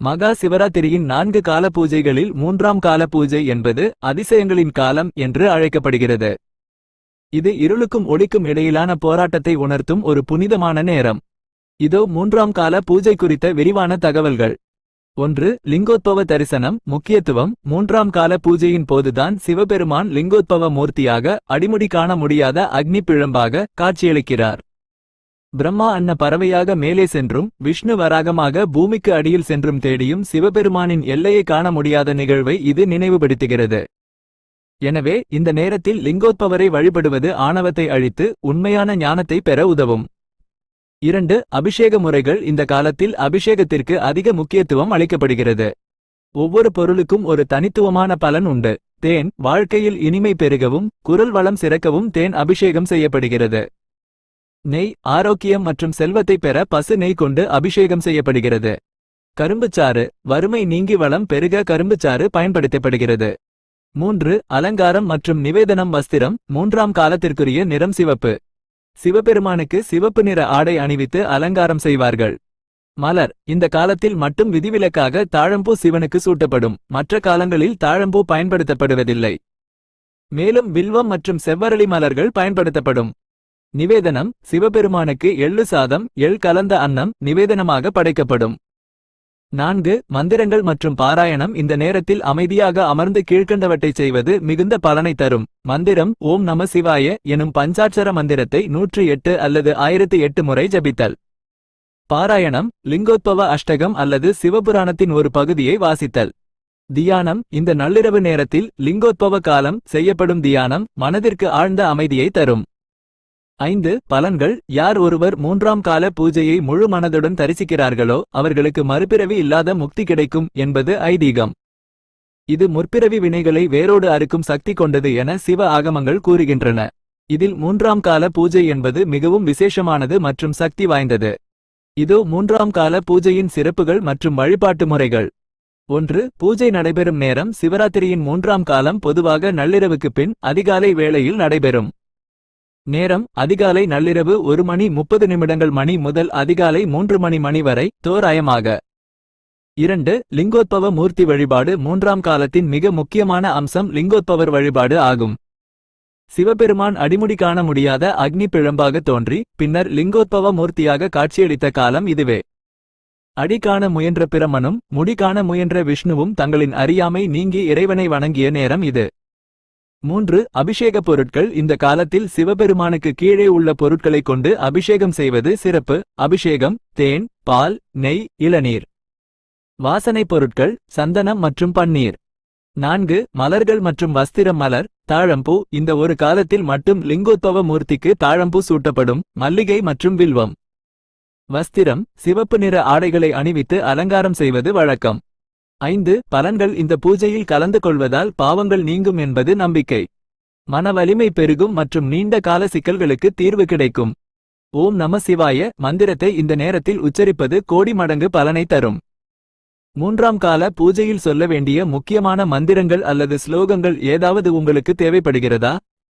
மகா சிவராத்திரியின் நான்கு கால பூஜைகளில் மூன்றாம் கால பூஜை என்பது அதிசயங்களின் காலம் என்று அழைக்கப்படுகிறது. இது இருளுக்கும் ஒளிக்கும் இடையிலான போராட்டத்தை உணர்த்தும் ஒரு புனிதமான நேரம். இதோ மூன்றாம் கால பூஜை குறித்த விரிவான தகவல்கள். ஒன்று லிங்கோத்பவ தரிசனம் முக்கியத்துவம். மூன்றாம் கால பூஜையின் போதுதான் சிவபெருமான் லிங்கோத்பவ மூர்த்தியாக அடிமுடி காண முடியாத அக்னி பிழம்பாக காட்சியளிக்கிறார். பிரம்மா அன்ன பறவையாக மேலே சென்றும் விஷ்ணு வராகமாக பூமிக்கு அடியில் சென்றும் தேடியும் சிவபெருமானின் எல்லையை காண முடியாத நிகழ்வை இது நினைவுபடுத்துகிறது. எனவே இந்த நேரத்தில் லிங்கோத்பவரை வழிபடுவது ஆணவத்தை அழித்து உண்மையான ஞானத்தை பெற உதவும். இரண்டு அபிஷேக முறைகள் இந்த காலத்தில் அபிஷேகத்திற்கு அதிக முக்கியத்துவம் அளிக்கப்படுகிறது. ஒவ்வொரு பொருளுக்கும் ஒரு தனித்துவமான பலன் உண்டு. தேன் வாழ்க்கையில் இனிமை பெருகவும் குரல் வளம் சிறக்கவும் தேன் அபிஷேகம் செய்யப்படுகிறது. நெய் ஆரோக்கியம் மற்றும் செல்வத்தை பெற பசு நெய் கொண்டு அபிஷேகம் செய்யப்படுகிறது. கரும்புச்சாறு வறுமை நீங்கி வளம் பெருக கரும்புச்சாறு பயன்படுத்தப்படுகிறது. மூன்று அலங்காரம் மற்றும் நிவேதனம் வஸ்திரம் மூன்றாம் காலத்திற்குரிய நிறம் சிவப்பு. சிவபெருமானுக்கு சிவப்பு நிற ஆடை அணிவித்து அலங்காரம் செய்வார்கள். மலர் இந்த காலத்தில் மட்டும் விதிவிலக்காக தாழம்பூ சிவனுக்கு சூட்டப்படும் மற்ற காலங்களில் தாழம்பூ பயன்படுத்தப்படுவதில்லை. மேலும் வில்வம் மற்றும் செவ்வரளி மலர்கள் பயன்படுத்தப்படும். நிவேதனம் சிவபெருமானுக்கு எள்ளு சாதம் எள் கலந்த அன்னம் நிவேதனமாக படைக்கப்படும். நான்கு மந்திரங்கள் மற்றும் பாராயணம் இந்த நேரத்தில் அமைதியாக அமர்ந்து கீழ்க்கண்டவற்றைச் செய்வது மிகுந்த பலனை தரும். மந்திரம் ஓம் நம சிவாய எனும் பஞ்சாட்சர மந்திரத்தை நூற்று எட்டு அல்லது ஆயிரத்து எட்டு முறை ஜபித்தல். பாராயணம் லிங்கோத்பவ அஷ்டகம் அல்லது சிவபுராணத்தின் ஒரு பகுதியை வாசித்தல். தியானம் இந்த நள்ளிரவு நேரத்தில் லிங்கோத்பவ காலம் செய்யப்படும் தியானம் மனதிற்கு ஆழ்ந்த அமைதியை தரும். ஐந்து பலன்கள் யார் ஒருவர் மூன்றாம் கால பூஜையை முழு மனதுடன் தரிசிக்கிறார்களோ அவர்களுக்கு மறுபிறவி இல்லாத முக்தி கிடைக்கும் என்பது ஐதீகம். இது முற்பிறவி வினைகளை வேரோடு அறுக்கும் சக்தி கொண்டது என சிவ ஆகமங்கள் கூறுகின்றன. இதில் மூன்றாம் கால பூஜை என்பது மிகவும் விசேஷமானது மற்றும் சக்தி வாய்ந்தது. இதோ மூன்றாம் கால பூஜையின் சிறப்புகள் மற்றும் வழிபாட்டு முறைகள். ஒன்று பூஜை நடைபெறும் நேரம் சிவராத்திரியின் மூன்றாம் காலம் பொதுவாக நள்ளிரவுக்கு பின் அதிகாலை வேளையில் நடைபெறும். நேரம் அதிகாலை நள்ளிரவு ஒரு மணி முப்பது நிமிடங்கள் மணி முதல் அதிகாலை மூன்று மணி மணி வரை தோராயமாக. இரண்டு லிங்கோத்பவ மூர்த்தி வழிபாடு மூன்றாம் காலத்தின் மிக முக்கியமான அம்சம் லிங்கோத்பவர் வழிபாடு ஆகும். சிவபெருமான் அடிமுடி காண முடியாத அக்னி பிழம்பாக தோன்றி பின்னர் லிங்கோத்பவ மூர்த்தியாக காட்சியளித்த காலம் இதுவே. அடி காண முயன்ற பிரமனும் முடி காண முயன்ற விஷ்ணுவும் தங்களின் அறியாமை நீங்கி இறைவனை வணங்கிய நேரம் இது. மூன்று அபிஷேக பொருட்கள். இந்த காலத்தில் சிவபெருமானுக்கு கீழே உள்ள பொருட்களைக் கொண்டு அபிஷேகம் செய்வது சிறப்பு. அபிஷேகம் தேன் பால் நெய் இளநீர். வாசனை பொருட்கள் சந்தனம் மற்றும் பன்னீர். நான்கு மலர்கள் மற்றும் வஸ்திரம் மலர் தாழம்பூ. இந்த ஒரு காலத்தில் மட்டும் லிங்கோத்பவ மூர்த்திக்கு தாழம்பூ சூட்டப்படும். மல்லிகை மற்றும் வில்வம். வஸ்திரம் சிவப்பு நிற ஆடைகளை அணிவித்து அலங்காரம் செய்வது வழக்கம். ஐந்து பலன்கள் இந்த பூஜையில் கலந்து கொள்வதால் பாவங்கள் நீங்கும் என்பது நம்பிக்கை. மன வலிமை பெருகும் மற்றும் நீண்ட கால சிக்கல்களுக்கு தீர்வு கிடைக்கும். ஓம் நம சிவாய மந்திரத்தை இந்த நேரத்தில் உச்சரிப்பது கோடி மடங்கு பலனை தரும். மூன்றாம் கால பூஜையில் சொல்ல வேண்டிய முக்கியமான மந்திரங்கள் அல்லது ஸ்லோகங்கள் ஏதாவது உங்களுக்கு தேவைப்படுகிறதா?